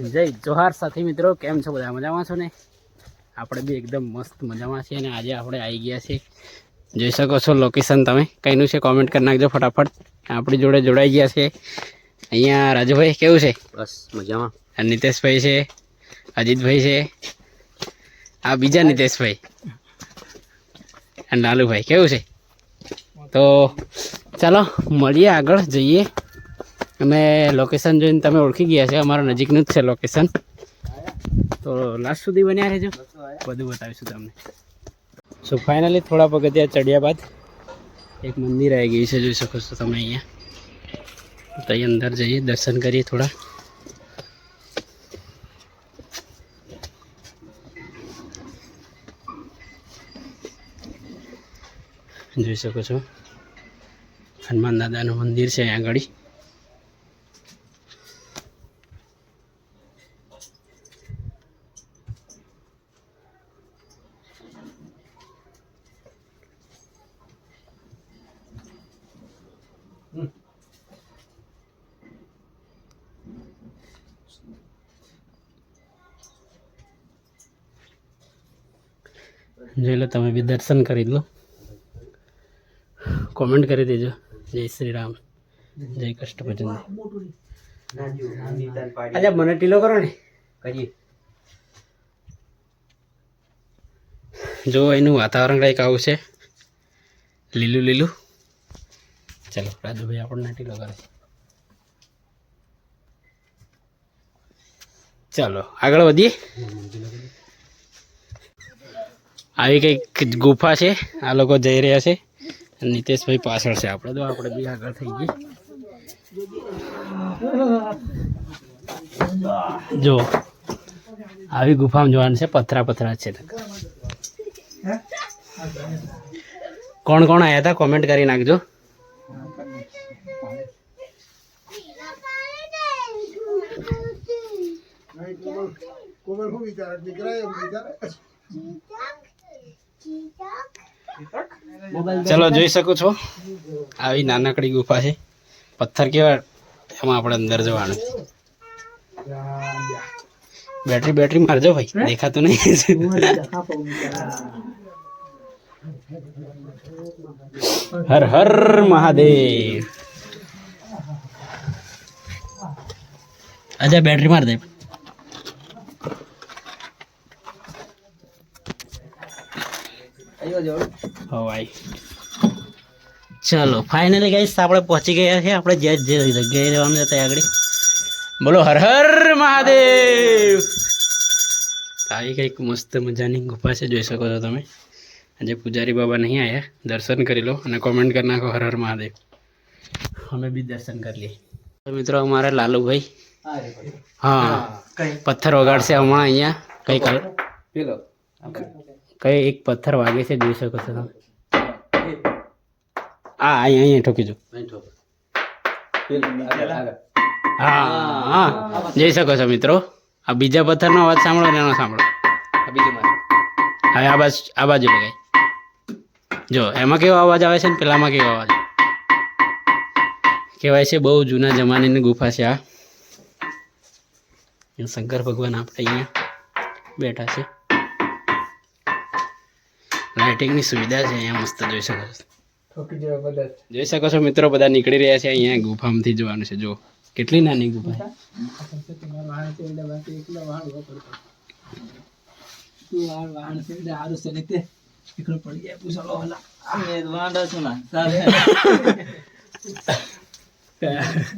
જય જોહાર સાથી મિત્રો કેમ છો? બધા મજામાં છો ને? આપણે બી એકદમ મસ્ત મજામાં છીએ અને આજે આપણે આવી ગયા છીએ. જોઈ શકો છો લોકેશન તમે. કઈનું છે? કોમેન્ટ કરી નાખજો ફટાફટ. આપણી જોડે જોડાઈ ગયા છે. અહીંયા રાજુભાઈ કેવું છે? બસ મજામાં. અને નિતેશભાઈ છે અજીતભાઈ છે. આ બીજા નિતેશભાઈ. અને લાલુભાઈ કેવું છે? તો ચાલો મળીએ આગળ જઈએ. અને લોકેશન જોઈને તમે ઓળખી ગયા છે, અમારા નજીકનું જ છે લોકેશન તો લાસ્ટ સુધી બન્યા રહેજો. બધું બતાવીશું તમને. સો ફાઇનલી થોડા પગથિયા ચડ્યા બાદ એક મંદિર આવી ગયું છે, જોઈ શકો છો તમે અહીંયા. તો અંદર જઈએ, દર્શન કરીએ થોડા. જોઈ શકો છો. હનુમાન દાદાનું મંદિર છે અહીંયા આગળ. જોઈ લો તમે બી દર્શન કરી લો. કોમેન્ટ કરી દેજો. જય શ્રી રામ. જય કષ્ટભજન. અલ્યા મને ટીલો કરો ને. કરીએ. જો એનું વાતાવરણ કંઈક આવું છે. લીલું લીલું. ચલો રાજુભાઈ આપણને ટીલો કરે ચાલો આગળ વધીએ. આવી કંઈક ગુફા છે. આ લોકો જઈ રહ્યા છે. નીતેશભાઈ પાછળ છે આપણે. તો આપણે બી આગળ થઈ ગઈ. જો, આવી ગુફામાં જોવાનું છે. પથરા પથરા છે. કોણ કોણ આવ્યા હતા? કોમેન્ટ કરી નાખજો. ચલો જોઈ શકો છો. આવી નાનકડી ગુફા છે. પથ્થર કેવા એમાં આપણે અંદર જવાનું બેટરી બેટરી મારજો ભાઈ. દેખાતું નહીં. હર હર મહાદેવ. અજા બેટરી માર દે. હો ભાઈ ચલો ફાઇનલી ગાઈસ આપણે પહોંચી ગયા છે આપણે જે જે જગ્યાએ રહેવાનું હતા આગળ બોલો હર હર મહાદેવ તો આવી કંઈક મસ્ત મજાની ગુફા છે જોઈ શકો છો તમે આજે પૂજારી બાબા નહીં આવ્યા દર્શન કરી લો અને કોમેન્ટ કરી નાખો હર હર મહાદેવ અમે બી દર્શન કરી લઈએ તો મિત્રો અમારે લાલુભાઈ હા પથ્થર વગાડશે હમણાં અહીંયા કઈ કલ પેલો કઈ એક પથ્થર વાગે છે જોઈ શકો છો તમે? હા અહીંયા અહીંયા ઠોકી જો હા હા જઈ શકો છો મિત્રો. આ બીજા પથ્થરનો અવાજ સાંભળો ને એનો સાંભળો. બીજું હવે આ બાજુ આ બાજુ લગાય. જો એમાં કેવો અવાજ આવે છે ને પેલામાં કેવો અવાજ? કહેવાય છે બહુ જૂના જમાનાની ગુફા છે આ. શંકર ભગવાન આપણે અહીંયા બેઠા છે. લાઇટિંગની સુવિધા છે અહીંયા મસ્ત જોઈ શકો છો. જોઈ શકો છો મિત્રો બધા નીકળી રહ્યા છે અહીંયા ગુફામાંથી જોવાનું છે. જો કેટલી નાની ગુફા છે. વાંધો છું ના